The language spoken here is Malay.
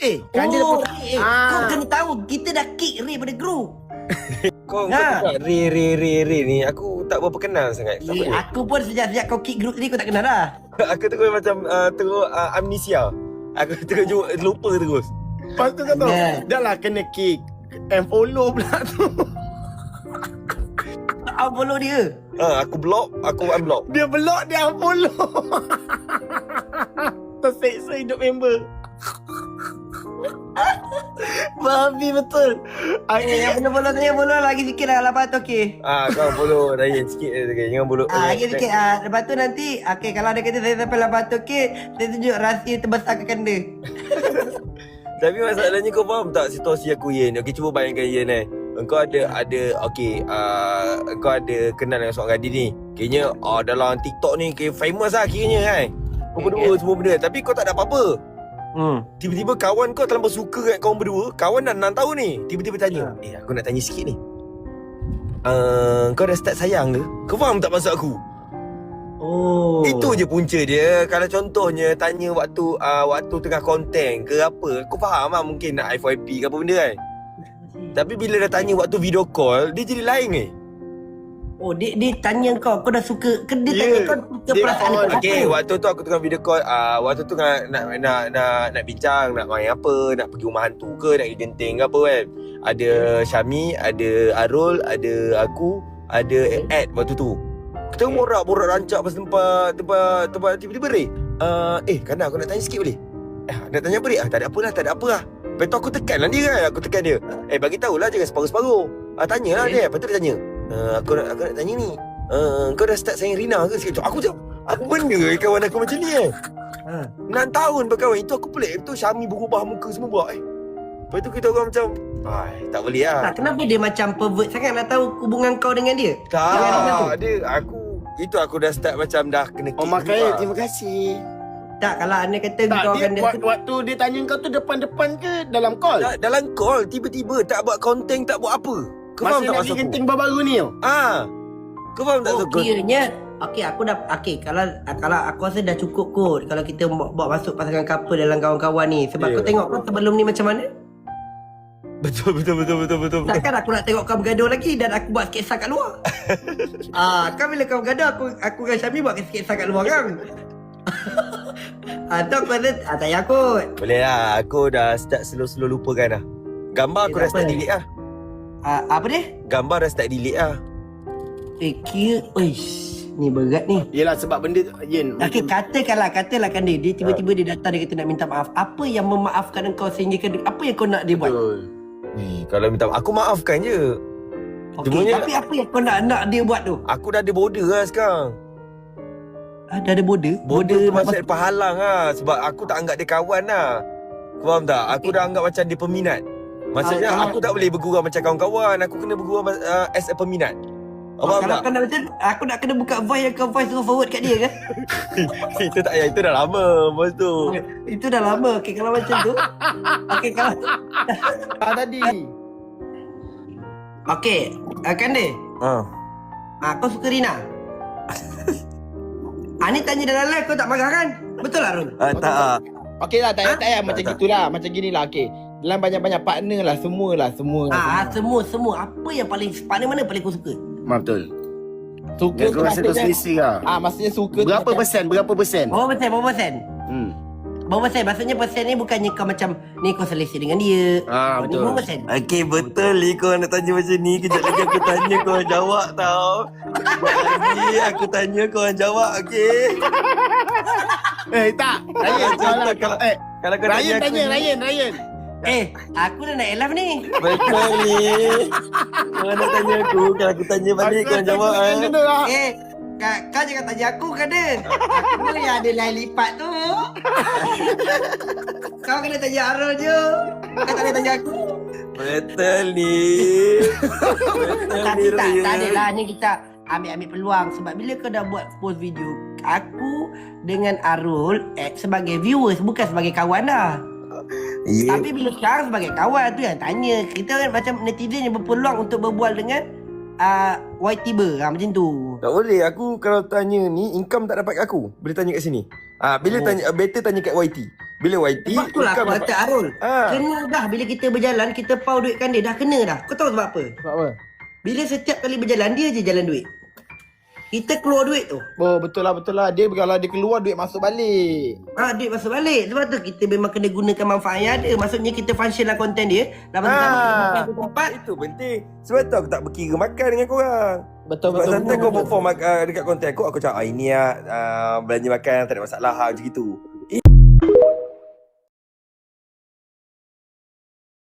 Eh, kan dia Oh, dapat eh, Ah. kau kena tahu kita dah kick Ray pada group. Kau kau Ha. Ray Ray Ray Ray ni aku tak berapa kenal sangat. Siapa Eh, ni? aku pun sejak-sejak kau kick group tadi kau tak kenal dah. aku terus macam uh, terus uh, amnesia. Aku terus ju- lupa terus. Lepas tu kau tahu Yeah. Dah lah kena kick And follow pula tu Kau follow dia. Ha, aku block, aku unblock. Dia block dia unfollow Terseksa hidup member Babi betul Eh, Okay, yang follow follow tanya follow lagi sikit lah lepas tu okey. Ah, kau follow Ryan sikit je okay. Jangan follow. Ah, lagi sikit ah. Lepas tu nanti okey kalau dia kata saya sampai lepas tu okey, saya tunjuk rahsia terbesarkan dia. Tapi masalahnya kau faham tak situasi aku Yen? Okey cuba bayangkan Yen eh. Engkau ada ada okey uh, engkau ada kenal dengan seorang gadis ni. Kayaknya oh, dalam TikTok ni kira famous lah kiranya kan. Kau berdua semua benda tapi kau tak ada apa-apa. Hmm. Tiba-tiba kawan kau terlalu suka kat kau berdua. Kawan dah 6 tahun ni. Tiba-tiba tanya, "Eh, aku nak tanya sikit ni. Uh, kau dah start sayang ke? Kau faham tak maksud aku? Oh. Itu je punca dia. Kalau contohnya tanya waktu uh, waktu tengah konten ke apa, kau faham lah mungkin nak FYP ke apa benda kan. Tapi bila dah tanya waktu video call, dia jadi lain eh. Oh, dia dia tanya kau, kau dah suka ke dia Ya, tanya kau suka dia perasaan kau Okey, apa? waktu tu aku tengah video call, uh, waktu tu nak nak nak nak, nak bincang, nak main apa, nak pergi rumah hantu ke, nak pergi genting ke apa kan. Ada Syami, ada Arul, ada aku, ada Ed waktu tu. Kita borak-borak rancak pasal tempat tempat tempat tiba-tiba Ray. Uh, eh, kan aku nak tanya sikit boleh? Eh, nak tanya apa Ray? Ah, tak ada apa lah, tak ada apa lah. Lepas tu aku tekan lah dia kan, aku tekan dia. Eh, bagi tahulah jangan separuh-separuh. Ah, tanya lah Okay. dia. Lepas tu dia tanya. Uh, aku nak aku nak tanya ni. Uh, kau dah start sayang Rina ke? Sekejap. Aku cakap, apa benda eh kawan aku macam ni eh? Ha. 6 tahun berkawan. Itu aku pelik. Itu Syami berubah muka semua buat eh. Lepas tu kita orang macam, ai, tak boleh lah. Tak, kenapa dia macam pervert sangat nak tahu hubungan kau dengan dia? Macam. Tak, dia aku itu aku dah start macam dah kena Oh kick makanya juga. terima kasih Tak, kalau anda kata Tak kau dia, akan dia wak- Waktu dia tanya kau tu Depan-depan ke Dalam call Da- dalam call tiba-tiba tak buat konten tak buat apa. Kau Masa faham tak maksud aku? genting baru-baru ni tau Ah. Kau faham tak Oh, maksud aku? kiranya Okey, aku dah okey kalau kalau aku rasa dah cukup kot kalau kita bawa, masuk pasangan couple dalam kawan-kawan ni. Sebab Ya. kau tengok kau sebelum ni macam mana? Betul betul betul betul betul. Takkan aku nak tengok kau bergaduh lagi dan aku buat sketsa kat luar. ah, kan bila kau bergaduh aku aku dengan Syami buat sketsa kat luar kan. ah, tu aku rasa ah, tak payah kot. Boleh lah. Aku dah start slow-slow lupakan dah. Gambar aku Eh, dah tak start delete lah. Ah, apa dia? Gambar dah start delete lah. Eh, kira, oish, ni berat ni. Yelah sebab benda tu Yen Okey, katakanlah, katalah kan dia, dia tiba-tiba dia datang dia kata nak minta maaf. Apa yang memaafkan engkau sehingga ke, apa yang kau nak dia buat? Betul Eh, kalau minta maaf, aku maafkan je. Okey, Semuanya- tapi apa yang kau nak nak dia buat tu? Aku dah ada border lah sekarang. Ah, dah ada border? Border tu mak- masih penghalang lah. Sebab aku tak anggap dia kawan lah. Kau faham tak? Aku Okey. dah anggap macam dia peminat. Maksudnya Ah, kalau- aku tak boleh bergurau macam kawan-kawan. Aku kena bergurau uh, as a peminat. Kau Oh, kalau tak? kau nak macam aku nak kena buka voice yang kau voice tu forward kat dia kan? itu tak payah. Itu dah lama. Masa tu. Itu dah lama. Okey, kalau macam tu. Okey, kalau Ah tadi Okey, uh, Kande. Ha. Ah, kau suka Rina? ah, ni tanya dalam live kau tak marah kan? Betul lah, Rul? Ah, tak ah. Okey lah tak payah tak payah Macam Tak, tak. gitulah Macam gini lah okey Dalam banyak-banyak partner lah Semua lah Semua lah Ah, semua, semua. Apa yang paling, partner mana paling kau suka? semua. Betul Suka Yang tu rasa tu maksudnya selisih lah Ah maksudnya suka tu Berapa macam- persen? Berapa persen? Berapa persen? Berapa persen? Hmm. Berapa persen? Maksudnya persen ni bukannya kau macam Ni kau selisih dengan dia Ah, betul. berapa persen? Okey betul ni kau nak tanya macam ni Kejap lagi aku tanya kau orang jawab tau Kejap lagi aku tanya kau orang jawab okey Eh tak Ryan Contoh kalau kalau Eh kalau kau Ryan tanya ni- Ryan Ryan Eh, aku dah nak live ni. Betul ni Kau nak tanya aku Kalau aku tanya balik kau jawab Macam eh. lah. Eh, kau, kau jangan tanya aku kan dia Aku yang ada lain lipat tu. Kau kena tanya Arul je. Kau tak boleh tanya aku. Betul ni. Betul Tapi ni tak, tak adalah. Ni kita ambil-ambil peluang. Sebab bila kau dah buat post video Aku dengan Arul eh, Sebagai viewers Bukan sebagai kawan dah Ya Tapi bila sekarang sebagai kawan tu yang tanya Kita kan macam netizen yang berpeluang untuk berbual dengan uh, YT ber ha, Macam tu Tak boleh Aku kalau tanya ni Income tak dapat kat aku Boleh tanya kat sini Ah, Bila Oh. tanya Better tanya kat YT Bila YT Sebab tu lah kau aku dapat- kata Arul. Ah. Kena dah bila kita berjalan, kita pau duitkan dia. Dah kena dah. Kau tahu sebab apa? Sebab apa? Bila setiap kali berjalan, dia je jalan duit. Kita keluar duit tu. Oh betul lah betul lah. Dia kalau dia keluar duit masuk balik. Ha, duit masuk balik. Sebab tu kita memang kena gunakan manfaat yang ada. Maksudnya kita function lah konten dia. Dalam Ah. ah. tempat. Itu penting. Sebab tu aku tak berkira makan dengan korang. Betul Sebab betul. sometimes betul, kau betul. perform uh, dekat konten aku, aku cakap, ah, ini lah, uh, belanja makan, tak ada masalah, ha, macam gitu.